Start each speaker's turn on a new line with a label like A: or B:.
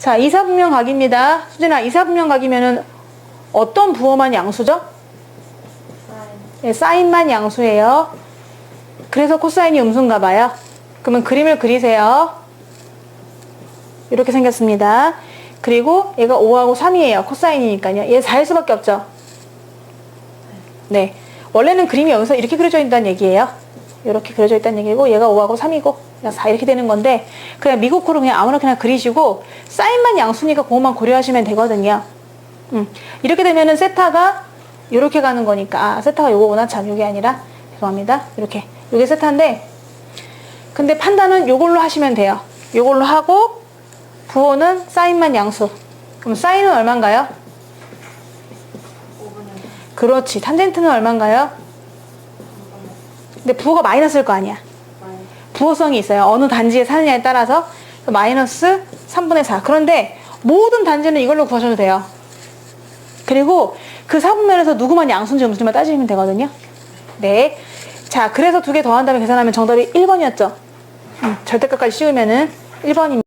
A: 자, 이사분면 각입니다. 수진아, 이사분면 각이면은 어떤 부호만 양수죠? 네, 사인만 양수예요. 그래서 코사인이 음수인가 봐요. 그러면 그림을 그리세요. 이렇게 생겼습니다. 그리고 얘가 5하고 3이에요. 코사인이니까요. 얘 4일 수밖에 없죠. 네. 원래는 그림이 여기서 이렇게 그려져 있다는 얘기예요. 이렇게 그려져 있다는 얘기고 얘가 5하고 3이고 그냥 4 이렇게 되는 건데 그냥 미국호로 그냥 아무렇게나 그리시고 사인만 양수니까 그것만 고려하시면 되거든요. 음. 이렇게 되면은 세타가 이렇게 가는 거니까 아, 세타가 요거구나 참 요게 아니라 죄송합니다. 이렇게 요게 세타인데 근데 판단은 요걸로 하시면 돼요. 요걸로 하고 부호는 사인만 양수. 그럼 사인은 얼마인가요? 그렇지. 탄젠트는 얼마인가요? 근데 부호가 마이너스일 거 아니야. 부호성이 있어요. 어느 단지에 사느냐에 따라서 마이너스 3분의 4. 그런데 모든 단지는 이걸로 구하셔도 돼요. 그리고 그 사분면에서 누구만 양수인지 음수인지만 따지면 되거든요. 네. 자, 그래서 두 개 더한 다음에 계산하면 정답이 1번이었죠. 음, 절대값까지 씌우면은 1번입니다.